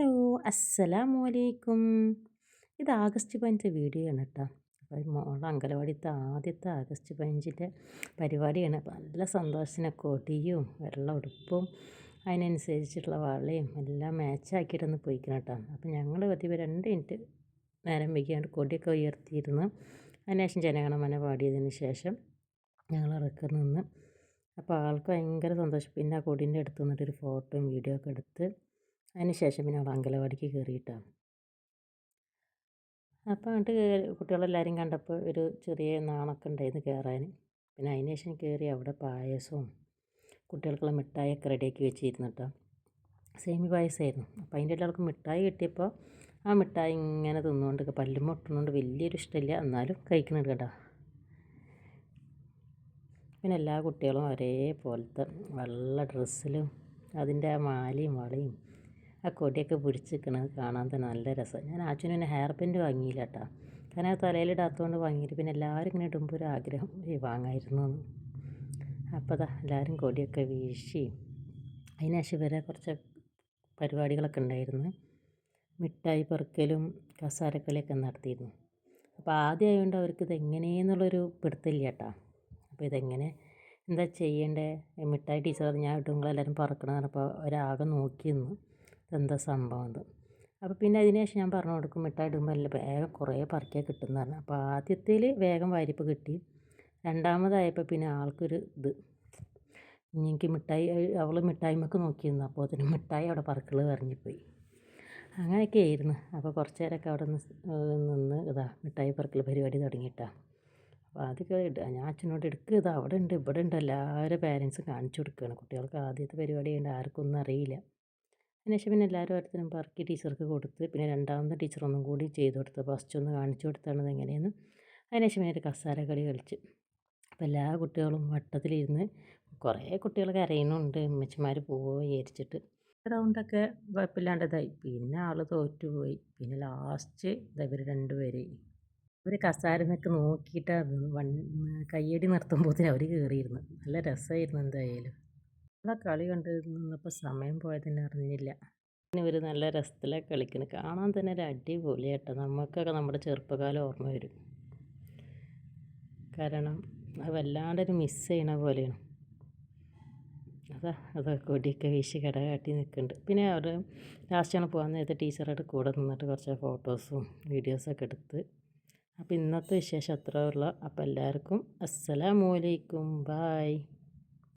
Hello അസ്സലാമു അലൈക്കും. ഇത് ആഗസ്റ്റ് പതിനഞ്ച് വീഡിയോ ആണ് കേട്ടോ അപ്പോൾ മോളെ അങ്കലവാടിത്തെ ആദ്യത്തെ ആഗസ്റ്റ് പതിനഞ്ചിന്റെ പരിപാടിയാണ്. നല്ല സന്തോഷത്തിന് കൊടിയും വെള്ള ഉടുപ്പും അതിനനുസരിച്ചിട്ടുള്ള വളയും എല്ലാം മാച്ചാക്കിയിട്ടൊന്ന് പോയിക്കണം കേട്ടോ അപ്പോൾ ഞങ്ങൾ പതിവ് രണ്ട് മിനിറ്റ് നേരം വൈകിയാണ്ട് കൊടിയൊക്കെ ഉയർത്തിയിരുന്നു. അതിനുശേഷം ജനഗണമന പാടിയതിന് ശേഷം ഞങ്ങൾ ഇറക്കി നിന്ന്. അപ്പോൾ ആൾക്ക് ഭയങ്കര സന്തോഷം. പിന്നെ ആ കൊടീന്റെ അടുത്ത് നിന്നിട്ടൊരു ഫോട്ടോയും വീഡിയോ ഒക്കെ എടുത്ത് അതിന് ശേഷം പിന്നെ അവൾ അങ്കലവാടിക്ക് കയറിയിട്ടാണ് അപ്പോൾ എന്നിട്ട് കുട്ടികളെല്ലാവരും കണ്ടപ്പോൾ ഒരു ചെറിയ നാണൊക്കെ ഉണ്ടായിരുന്നു കയറാൻ പിന്നെ അതിന് ശേഷം കയറി അവിടെ പായസവും കുട്ടികൾക്കുള്ള മിഠായിയൊക്കെ റെഡിയാക്കി വെച്ചിരുന്നു കേട്ടോ സേമി പായസമായിരുന്നു അപ്പോൾ അതിന്റെ എല്ലാവർക്കും മിഠായി കിട്ടിയപ്പോൾ ആ മിഠായി ഇങ്ങനെ തിന്നുകൊണ്ട് പല്ലും മുട്ടുന്നുകൊണ്ട് വലിയൊരു ഇഷ്ടമില്ല. എന്നാലും കഴിക്കുന്നുണ്ട് കേട്ടോ. പിന്നെ എല്ലാ കുട്ടികളും ഒരേപോലത്തെ വെള്ള ഡ്രസ്സിലും അതിന്റെ ആ മാലയും വളയും ആ കൊടിയൊക്കെ പിടിച്ച് നിൽക്കണത് കാണാൻ തന്നെ നല്ല രസം. ഞാൻ ആച്ചനും പിന്നെ ഹെയർ പിൻ വാങ്ങിയില്ല കേട്ടോ കാരണം അത് തലയിലിടാത്തതുകൊണ്ട് വാങ്ങിയിട്ട് പിന്നെ എല്ലാവരും ഇങ്ങനെ ഇടുമ്പോൾ ഒരു ആഗ്രഹം ഈ വാങ്ങായിരുന്നു എന്ന് അപ്പോൾ അതാ എല്ലാവരും കൊടിയൊക്കെ വീശി. അതിനുശേഷം വരെ കുറച്ച് പരിപാടികളൊക്കെ ഉണ്ടായിരുന്നു. മിഠായി പെറുക്കലും കസാരക്കളിയൊക്കെ നടത്തിയിരുന്നു. അപ്പോൾ ആദ്യമായതുകൊണ്ട് അവർക്ക് ഇത് എങ്ങനെയെന്നുള്ളൊരു പിടുത്തില്ല കേട്ടോ അപ്പോൾ ഇതെങ്ങനെ എന്താ ചെയ്യേണ്ടത് മിഠായി ടീച്ചർ ഞാൻ ഇട്ടും പറക്കണം പറഞ്ഞപ്പോൾ ഒരാകെ നോക്കി ഇതെന്താ സംഭവം അത്. അപ്പോൾ പിന്നെ അതിന് ശേഷം ഞാൻ പറഞ്ഞു കൊടുക്കും മിഠായി ഇടുമ്പോൾ അല്ല വേഗം കുറേ പറിക്കാൻ കിട്ടുമെന്ന് പറഞ്ഞു. അപ്പോൾ ആദ്യത്തിൽ വേഗം വാരിപ്പ് കിട്ടി. രണ്ടാമതായപ്പോൾ പിന്നെ ആൾക്കൊരു ഇത്. എനിക്ക് മിഠായി അവൾ മിഠായിമൊക്കെ നോക്കിയിരുന്നു. അപ്പോൾ അതിന് മിഠായി അവിടെ പറക്കൾ പറഞ്ഞിപ്പോയി. അങ്ങനെയൊക്കെ ആയിരുന്നു. അപ്പോൾ കുറച്ച് നേരമൊക്കെ അവിടെ നിന്ന് നിന്ന് ഇതാ മിഠായി പറക്കൽ പരിപാടി തുടങ്ങിയിട്ടാണ് അപ്പോൾ ആദ്യമൊക്കെ ഞാൻ അച്ഛനോട് എടുക്കുക ഇത് അവിടെ ഉണ്ട് ഇവിടെ ഉണ്ട്. എല്ലാവരും പാരൻസ് കാണിച്ചു കൊടുക്കുകയാണ് കുട്ടികൾക്ക് ആദ്യത്തെ പരിപാടി ഉണ്ട് ആർക്കൊന്നും അറിയില്ല. അതിനുശേഷം പിന്നെ എല്ലാവരും ഓരോരുത്തരും പറക്കി ടീച്ചർക്ക് കൊടുത്ത് പിന്നെ രണ്ടാമത്തെ ടീച്ചർ ഒന്നും കൂടി ചെയ്ത് കൊടുത്ത് ഫസ്റ്റ് ഒന്ന് കാണിച്ചു കൊടുത്താണ് എങ്ങനെയെന്ന്. അതിനുശേഷം പിന്നെ ഒരു കസാര കളി കളിച്ച്. അപ്പോൾ എല്ലാ കുട്ടികളും വട്ടത്തിലിരുന്ന് കുറേ കുട്ടികൾ കരയുന്നുണ്ട് അമ്മച്ചിമാർ പോവോ വിചാരിച്ചിട്ട്. റൗണ്ടൊക്കെ കുഴപ്പമില്ലാണ്ടതായി. പിന്നെ ആൾ തോറ്റുപോയി. പിന്നെ ലാസ്റ്റ് ഇവർ രണ്ടുപേരെ. അവർ കസാരനൊക്കെ നോക്കിയിട്ട് വൺ കയ്യടി നിർത്തുമ്പോഴത്തേന് അവർ കയറിയിരുന്നു നല്ല രസമായിരുന്നു എന്തായാലും. ആ കളി കണ്ട് നിന്നപ്പോൾ സമയം പോയതെന്നെ അറിഞ്ഞില്ല. ഒരു നല്ല രസത്തിലാണ് കളിക്കുന്നത് കാണാൻ തന്നെ ഒരു അടിപൊളിയായിട്ട് നമുക്കൊക്കെ നമ്മുടെ ചെറുപ്പകാലം ഓർമ്മ വരും. കാരണം അത് വല്ലാണ്ടൊരു മിസ് ചെയ്യണ പോലെയാണ്. അതാ അതാ കൊടിയൊക്കെ വീശി കട കാട്ടി നിൽക്കുന്നുണ്ട് പിന്നെ അവർ ലാസ്റ്റാണ് പോകാൻ നേരത്തെ ടീച്ചറായിട്ട് കൂടെ നിന്നിട്ട് കുറച്ച് ഫോട്ടോസും വീഡിയോസൊക്കെ എടുത്ത്. അപ്പോൾ ഇന്നത്തെ വിശേഷം അത്രേ ഉള്ളൂ. അപ്പോൾ എല്ലാവർക്കും അസ്സലാമലൈക്കും ബായ്